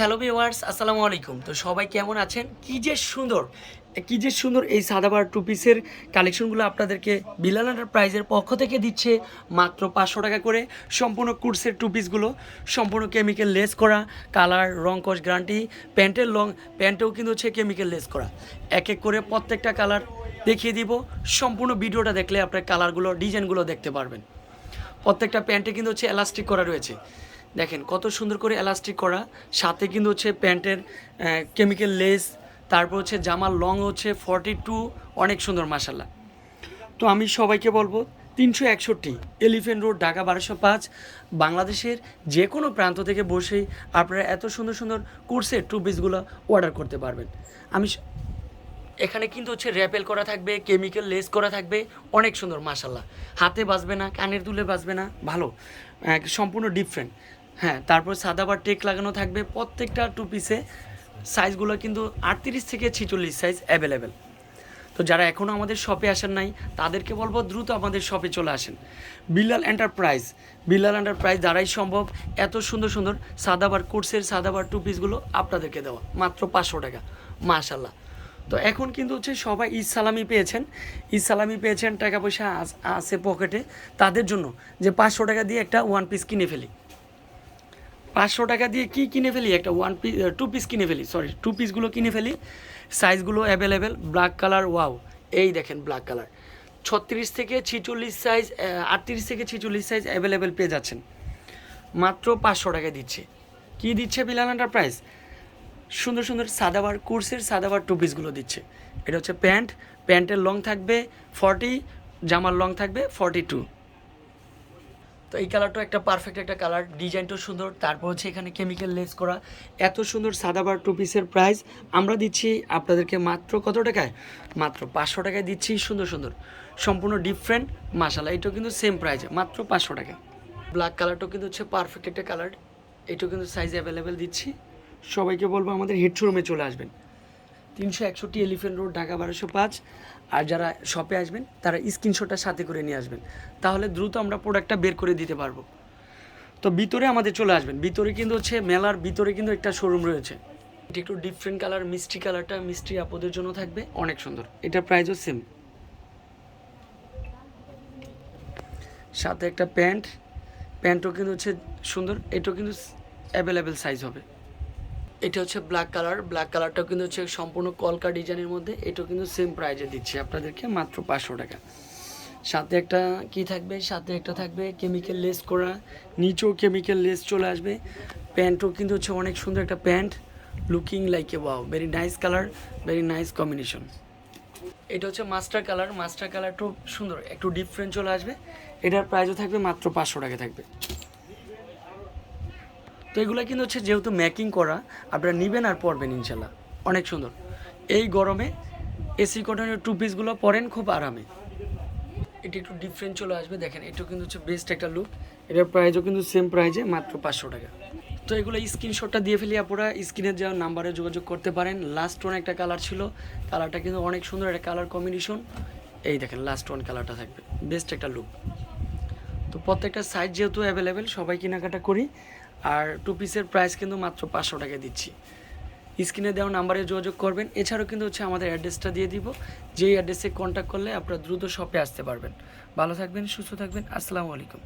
Hello viewers আসসালামু আলাইকুম। তো সবাই কেমন আছেন? কি যে সুন্দর, কি যে সুন্দর এই সাদাবার টু পিসের কালেকশনগুলো আপনাদেরকে বিলাল প্রাইজের পক্ষ থেকে দিচ্ছে। মাত্র পাঁচশো টাকা করে সম্পূর্ণ কুর্সের টু পিসগুলো সম্পূর্ণ কেমিক্যাল লেস করা কালার রং কস গ্যারান্টি প্যান্টের লং প্যান্টেও কিন্তু হচ্ছে কেমিক্যাল লেস করা। এক এক করে প্রত্যেকটা কালার দেখিয়ে দিব। সম্পূর্ণ ভিডিওটা দেখলে আপনার কালারগুলো ডিজাইনগুলো দেখতে পারবেন। প্রত্যেকটা প্যান্টে কিন্তু হচ্ছে এলাস্টিক করা রয়েছে। দেখেন, কত সুন্দর করে এলাস্টিক করা। সাথে কিন্তু হচ্ছে প্যান্টের কেমিক্যাল লেস তারপর হচ্ছে জামার লং হচ্ছে ফর্টি টু অনেক সুন্দর মাসাল্লাহ তো আমি সবাইকে বলব, তিনশো একষট্টি এলিফেন্ট রোড ঢাকা বারোশো পাঁচ, বাংলাদেশের যে কোনো প্রান্ত থেকে বসেই আপনারা এত সুন্দর সুন্দর কোর্সের টু পিসগুলো অর্ডার করতে পারবেন। আমি এখানে কিন্তু হচ্ছে র্যাপেল করা থাকবে কেমিক্যাল লেস করা থাকবে, অনেক সুন্দর মাসাল্লাহ হাতে বাঁচবে না, কানের দুলে বাঁচবে না, ভালো। সম্পূর্ণ ডিফারেন্ট হ্যাঁ তারপর সাদাবার টেক লাগানো থাকবে প্রত্যেকটা টু পিসে সাইজগুলো কিন্তু আটত্রিশ থেকে ছিচল্লিশ সাইজ অ্যাভেলেবেল তো যারা এখনও আমাদের শপে আসেন নাই, তাদেরকে বলব দ্রুত আমাদের শপে চলে আসেন। বিল্লাল এন্টারপ্রাইজ বিল্লাল এন্টারপ্রাইজ দ্বারাই সম্ভব এত সুন্দর সুন্দর সাদাবার কোর্সের সাদাবার টু পিসগুলো আপনাদেরকে দেওয়া। মাত্র পাঁচশো টাকা। মাশাল্লাহ তো এখন কিন্তু হচ্ছে সবাই ঈদ সালামি পেয়েছেন। ঈদ সালামি পেয়েছেন, টাকা পয়সা আছে পকেটে তাদের জন্য যে পাঁচশো টাকা দিয়ে একটা ওয়ান পিস কিনে ফেলি। পাঁচশো টাকা দিয়ে কি কিনে ফেলি? একটা ওয়ান পিস টু পিস কিনে ফেলি সরি টু পিসগুলো কিনে ফেলি। সাইজগুলো অ্যাভেলেবেল ব্ল্যাক কালার ওয়াও এই দেখেন ব্ল্যাক কালার ছত্রিশ থেকে ছিচল্লিশ সাইজ আটত্রিশ থেকে ছিচল্লিশ সাইজ অ্যাভেলেবেল পেয়ে যাচ্ছেন। মাত্র পাঁচশো টাকা দিচ্ছে। কি দিচ্ছে বিলাল এন্টারপ্রাইজ সুন্দর সুন্দর সাদাবার কোর্সের সাদাবার টু পিসগুলো দিচ্ছে। এটা হচ্ছে প্যান্ট, প্যান্টের লং থাকবে ফর্টি জামার লং থাকবে ফর্টি টু তো এই কালারটাও একটা পারফেক্ট একটা কালার ডিজাইনটাও সুন্দর। তারপর হচ্ছে এখানে কেমিক্যাল লেস করা। এত সুন্দর সাদাবার টু পিসের প্রাইস আমরা দিচ্ছি আপনাদেরকে মাত্র কত টাকায়? মাত্র পাঁচশো টাকায় দিচ্ছি। সুন্দর সুন্দর। সম্পূর্ণ ডিফারেন্ট মাসালা এটাও কিন্তু সেম প্রাইসে মাত্র পাঁচশো টাকা ব্ল্যাক কালারটাও কিন্তু হচ্ছে পারফেক্ট একটা কালার এটাও কিন্তু সাইজ অ্যাভেলেবেল দিচ্ছি। সবাইকে বলব আমাদের হেড শোরুমে চলে আসবেন। তিনশো একষট্টি এলিফেন্ট রোড ঢাকা বারোশো পাঁচ। আর যারা শপে আসবেন, তারা স্ক্রিনশটটা সাথে করে নিয়ে আসবেন। তাহলে দ্রুত আমরা প্রোডাক্টটা বের করে দিতে পারব। তো ভিতরে আমাদের চলে আসবেন। ভিতরে কিন্তু হচ্ছে মেলার ভিতরে কিন্তু একটা শোরুম রয়েছে। এটা একটু ডিফারেন্ট কালার মিষ্টি কালারটা মিষ্টি আপদের জন্য থাকবে। অনেক সুন্দর। এটা প্রাইসও সেম সাথে একটা প্যান্ট। প্যান্টও কিন্তু হচ্ছে সুন্দর। এটাও কিন্তু অ্যাভেলেবেল সাইজ হবে। এটা হচ্ছে ব্ল্যাক কালার ব্ল্যাক কালারটাও কিন্তু হচ্ছে সম্পূর্ণ কলকা ডিজাইনের মধ্যে, এটাও কিন্তু সেম প্রাইজে দিচ্ছি আপনাদেরকে, মাত্র পাঁচশো টাকা। সাথে একটা কি থাকবে? সাথে একটা থাকবে কেমিক্যাল লেস করা, নিচেও কেমিক্যাল লেস চলে আসবে। প্যান্টও কিন্তু হচ্ছে অনেক সুন্দর একটা pant looking like a wow very nice colour very nice combination এটা হচ্ছে মাস্টার কালার মাস্টার কালারটাও সুন্দর, একটু ডিফারেন্ট চলে আসবে। এটার প্রাইসও থাকবে মাত্র পাঁচশো টাকা থাকবে। তো এগুলো কিন্তু হচ্ছে যেহেতু ম্যাকিং করা, আপনারা নেবেন আর পরবেন ইনশাল্লাহ। অনেক সুন্দর। এই গরমে এসি কটনের টু পিসগুলো পরেন খুব আরামে। এটি একটু ডিফারেন্ট চলে আসবে, দেখেন, এটাও কিন্তু হচ্ছে বেস্ট একটা লুক এটার প্রাইসও কিন্তু সেম প্রাইজে মাত্র পাঁচশো টাকা। তো এগুলো স্ক্রিনশটটা দিয়ে ফেলি আপনারা স্ক্রিনের যাওয়া নাম্বারে যোগাযোগ করতে পারেন। লাস্ট ওয়ান একটা কালার ছিল। কালারটা কিন্তু অনেক সুন্দর, একটা কালার কম্বিনেশন এই দেখেন লাস্ট ওয়ান কালারটা থাকবে। বেস্ট একটা লুক তো প্রত্যেকটা সাইজ যেহেতু অ্যাভেলেবেল সবাই কেনাকাটা করি। আর টু পিসের প্রাইস কিন্তু মাত্র পাঁচশো টাকা দিচ্ছি। স্ক্রিনে দেওয়া নাম্বারে যোগাযোগ করবেন। এছাড়াও কিন্তু হচ্ছে আমাদের অ্যাড্রেসটা দিয়ে দিব। যেই অ্যাড্রেসে কন্ট্যাক্ট করলে আপনারা দ্রুত শপে আসতে পারবেন। ভালো থাকবেন, সুস্থ থাকবেন। আসসালামু আলাইকুম।